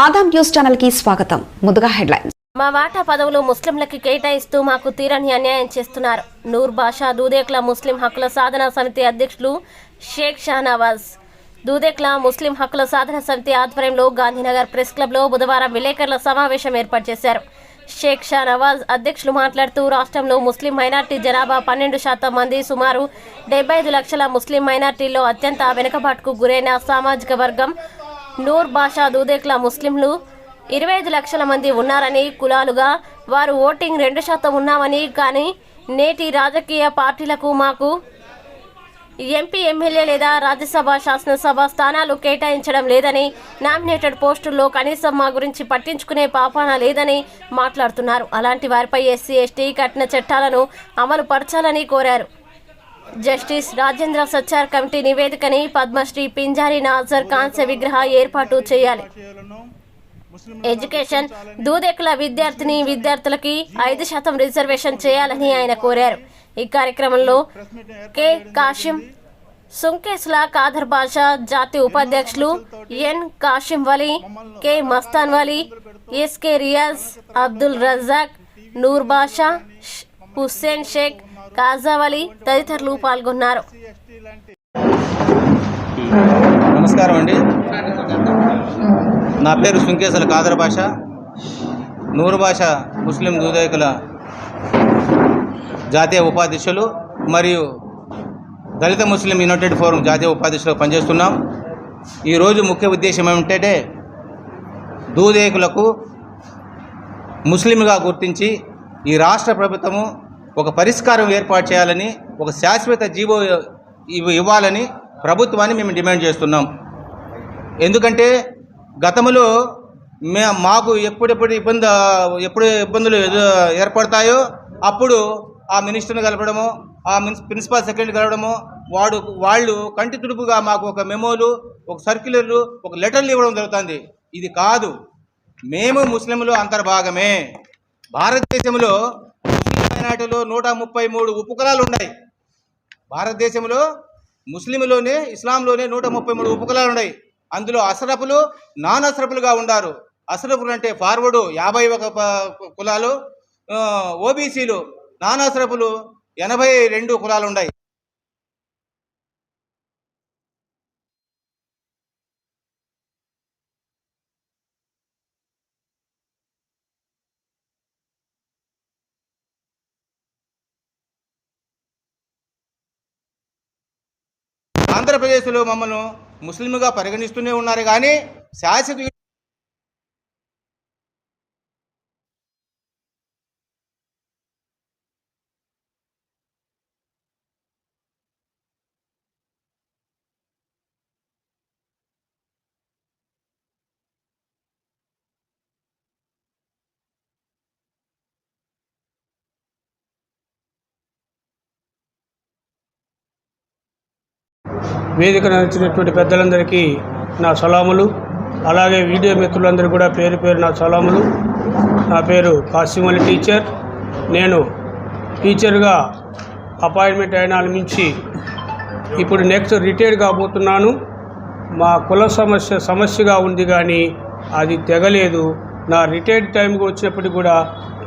Adam news ఛానల్కి స్వాగతం. ముందుగా హెడ్లైన్స్. మా వాటా పదవులు ముస్లింలకి కేటాయిస్తూ మాకు తీరని అన్యాయం చేస్తున్నారు. నూర్ బాషా దూదేక్ల ముస్లిం హక్కుల సాధన సమితి అధ్యక్షులు షేక్ షానవాజ్. దూదేక్ల ముస్లిం హక్కుల సాధన సమితి ఆధ్వర్యంలో గాంధీనగర్ ప్రెస్ క్లబ్లో బుధవారం విలేకరుల సమావేశం ఏర్పాటు చేశారు. షేక్ షా నవాజ్ అధ్యక్షులు మాట్లాడుతూ రాష్ట్రంలో ముస్లిం మైనార్టీ జనాభా పన్నెండు శాతం మంది సుమారు డెబ్బై ఐదు లక్షల ముస్లిం మైనార్టీల్లో అత్యంత వెనుకబాటుకు గురైన సామాజిక వర్గం నూర్ బాషా దూదేక్ల ముస్లింలు. ఇరవై ఐదు లక్షల మంది ఉన్నారని కులాలుగా వారు ఓటింగ్ రెండు శాతం ఉన్నామని కానీ నేటి రాజకీయ పార్టీలకు మాకు ఎంపీ ఎమ్మెల్యే లేదా రాజ్యసభ శాసనసభ స్థానాలు కేటాయించడం లేదని నామినేటెడ్ పోస్టుల్లో కనీసం మా గురించి పట్టించుకునే పాపాన లేదని మాట్లాడుతున్నారు. అలాంటి వారిపై ఎస్సీ ఎస్టీ కఠిన చట్టాలను అమలు పరచాలని కోరారు. జస్టిస్ రాజేంద్ర సచ్చార్ కమిటీ నివేదికని పద్మశ్రీ పింజారి నాజర్ కాంస్య విగ్రహ ఏర్పాటు చేయాలి. ఎడ్యుకేషన్ దూదెక్కుల విద్యార్థిని విద్యార్థులకి ఐదు శాతం రిజర్వేషన్ చేయాలని ఆయన కోరారు. ఈ కార్యక్రమంలో కె కాషిం సుంకేసుల కాదర్ బాషా జాతీయ ఉపాధ్యక్షులు N Kasim Vali K Mastan Vali SK Riyaz Abdul Razak Noor Basha Hussain Shaik Khajavali తదితరులు పాల్గొన్నారు. నమస్కారం అండి. నా పేరు సుంకేసల కాదర్ భాష. నూరు భాష ముస్లిం దూదయకుల జాతీయ ఉపాధ్యక్షులు మరియు దళిత ముస్లిం యునైటెడ్ ఫోరం జాతీయ ఉపాధ్యక్షులు పనిచేస్తున్నాం. ఈరోజు ముఖ్య ఉద్దేశం ఏమిటంటే దూదేకులకు ముస్లింగా గుర్తించి ఈ రాష్ట్ర ప్రభుత్వము ఒక పరిష్కారం ఏర్పాటు చేయాలని ఒక శాశ్వత జీవో ఇవ్వాలని ప్రభుత్వాన్ని మేము డిమాండ్ చేస్తున్నాం. ఎందుకంటే గతంలో మే మాకు ఎప్పుడెప్పుడు ఇబ్బంది ఎప్పుడు ఇబ్బందులు ఏర్పడతాయో అప్పుడు ఆ మినిస్టర్ని కలపడము ఆ ప్రిన్సిపాల్ సెక్రటరీ కలవడము వాడు వాళ్ళు కంటి తుడుపుగా మాకు ఒక మెమోలు ఒక సర్క్యులర్లు ఒక లెటర్లు ఇవ్వడం జరుగుతుంది. ఇది కాదు. మేము ముస్లింలు అంతర్భాగమే. భారతదేశంలో మైనార్టీలో నూట ముప్పై మూడు ఉపకులాలు ఉన్నాయి. భారతదేశంలో ముస్లింలోనే ఇస్లాంలోనే నూట ముప్పై మూడు ఉపకులాలు ఉన్నాయి. అందులో అసరఫులు నాన్ అసరఫులుగా ఉండారు. అసరఫులు అంటే ఫార్వర్డు యాభై ఒక కులాలు. ఓబీసీలు నాన్ అసరఫులు ఎనభై రెండు కులాలు ఉన్నాయి. ఆంధ్రప్రదేశ్లో మమ్మల్ని ముస్లింగా పరిగణిస్తూనే ఉన్నారు కానీ శాశ్వత వేదికను వచ్చినటువంటి పెద్దలందరికీ నా సలాములు. అలాగే వీడియో మిత్రులందరూ కూడా పేరు పేరు నా సలాములు. నా పేరు కాసిమలి టీచర్. నేను టీచర్గా అపాయింట్మెంట్ అయిన నుంచి ఇప్పుడు నెక్స్ట్ రిటైర్ కాబోతున్నాను. మా కుల సమస్య సమస్యగా ఉంది కానీ అది తెగలేదు. నా రిటైర్డ్ టైంకి వచ్చినప్పటికి కూడా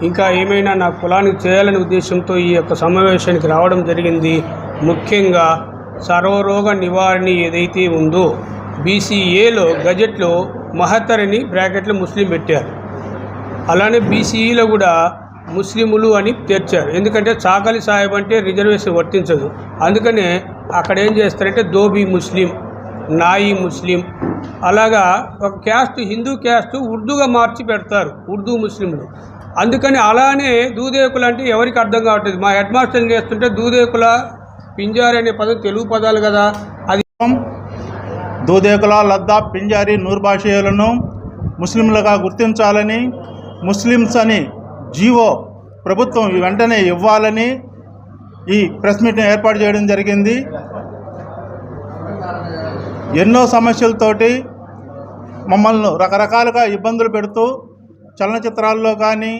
ఇంకా ఏమైనా నా కులానికి చేయాలనే ఉద్దేశంతో ఈ యొక్క సమావేశానికి రావడం జరిగింది. ముఖ్యంగా సర్వరోగ నివారణ ఏదైతే ఉందో బీసీఏలో గజెట్లో మహత్తరిని బ్రాకెట్లో ముస్లిం పెట్టారు. అలానే బీసీఈలో కూడా ముస్లిములు అని తెర్చారు. ఎందుకంటే చాకలి సాహెబ్ అంటే రిజర్వేషన్ వర్తించదు. అందుకనే అక్కడ ఏం చేస్తారంటే దోబీ ముస్లిం నాయి ముస్లిం అలాగా ఒక క్యాస్ట్ హిందూ క్యాస్ట్ ఉర్దూగా మార్చి పెడతారు ఉర్దూ ముస్లింలు. అందుకని అలానే దూదేకులు అంటే ఎవరికి అర్థం కావట్లేదు. మా హెడ్ మాస్టర్ చేస్తుంటే దూదేకుల పింజారి అనే పదం తెలుగు పదాలు కదా. అది దూదేకుల లద్దా పింజారి నూర్భాషీయులను ముస్లింలుగా గుర్తించాలని ముస్లిమ్స్ అని జీవో ప్రభుత్వం వెంటనే ఇవ్వాలని ఈ ప్రెస్ మీట్ని ఏర్పాటు చేయడం జరిగింది. ఎన్నో సమస్యలతోటి మమ్మల్ని రకరకాలుగా ఇబ్బందులు పెడుతూ చలనచిత్రాల్లో కానీ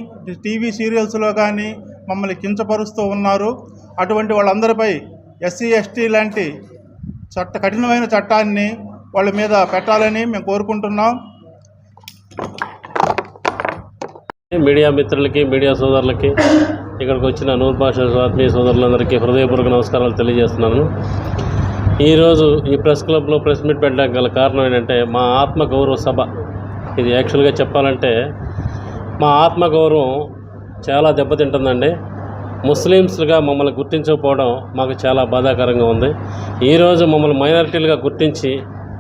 టీవీ సీరియల్స్లో కానీ మమ్మల్ని కించపరుస్తూ ఉన్నారు. అటువంటి వాళ్ళందరిపై ఎస్సీ ఎస్టీ లాంటి చట్ట కఠినమైన చట్టాన్ని వాళ్ళ మీద పెట్టాలని మేము కోరుకుంటున్నాం. మీడియా మిత్రులకి మీడియా సోదరులకి ఇక్కడికి వచ్చిన నూరు భాష ఆత్మీయ సోదరులందరికీ హృదయపూర్వక నమస్కారాలు తెలియజేస్తున్నాను. ఈరోజు ఈ ప్రెస్ క్లబ్లో ప్రెస్ మీట్ పెట్టడానికి గల కారణం ఏంటంటే మా ఆత్మ గౌరవ సభ. ఇది యాక్చువల్గా చెప్పాలంటే మా ఆత్మ గౌరవం చాలా దెబ్బతింటుందండి. ముస్లిమ్స్గా మమ్మల్ని గుర్తించకపోవడం మాకు చాలా బాధాకరంగా ఉంది. ఈరోజు మమ్మల్ని మైనారిటీలుగా గుర్తించి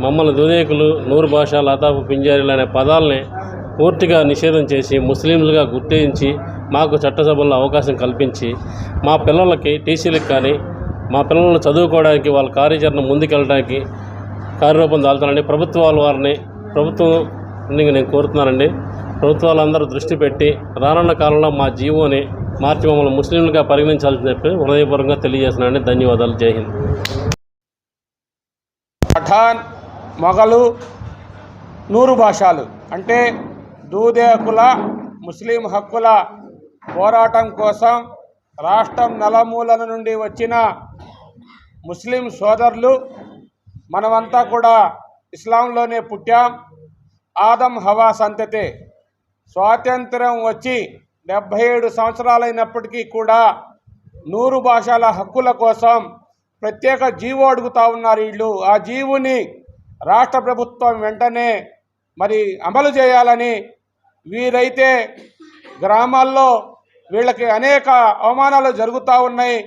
మమ్మల్ని దునేకులు నూరు భాష లతాఫ్ పింజారీలు అనే పదాలని పూర్తిగా నిషేధం చేసి ముస్లింలుగా గుర్తించి మాకు చట్టసభల్లో అవకాశం కల్పించి మా పిల్లలకి టీసీలకు కానీ మా పిల్లలను చదువుకోవడానికి వాళ్ళ కార్యాచరణ ముందుకెళ్ళడానికి కార్యరూపం దాల్చాలని ప్రభుత్వాల వారిని ప్రభుత్వం నేను కోరుతున్నానండి. ప్రభుత్వాలందరూ దృష్టి పెట్టి రానున్న కాలంలో మా జీవోని మార్చి మమ్మల్ని ముస్లింలుగా పరిగణించాలని చెప్పి హృదయపూర్వకంగా తెలియజేస్తున్నాను ధన్యవాదాలు. జై హింద్. పఠాన్ మొఘలు నూరు భాషలు. అంటే దూదేకుల ముస్లిం హక్కుల పోరాటం కోసం రాష్ట్రం నలమూలల నుండి వచ్చిన ముస్లిం సోదరులు మనమంతా కూడా ఇస్లాంలోనే పుట్టాం. ఆదం హవా సంతతే స్వాతంత్రం వచ్చి డెబ్భై ఏడు సంవత్సరాలైనప్పటికీ కూడా నూరు భాషల హక్కుల కోసం ప్రత్యేక జీవో అడుగుతా ఉన్నారు వీళ్ళు. ఆ జీవుని రాష్ట్ర ప్రభుత్వం వెంటనే మరి అమలు చేయాలని వీరైతే గ్రామాల్లో వీళ్ళకి అనేక అవమానాలు జరుగుతూ ఉన్నాయి.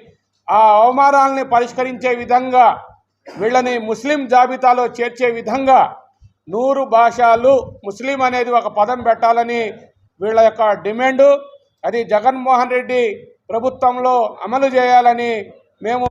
ఆ అవమానాలని పరిష్కరించే విధంగా వీళ్ళని ముస్లిం జాబితాలో చేర్చే విధంగా నూరు భాషలు ముస్లిం అనేది ఒక పదం పెట్టాలని వీళ్ళ యొక్క డిమాండు అది జగన్మోహన్ రెడ్డి ప్రభుత్వంలో అమలు చేయాలని మేము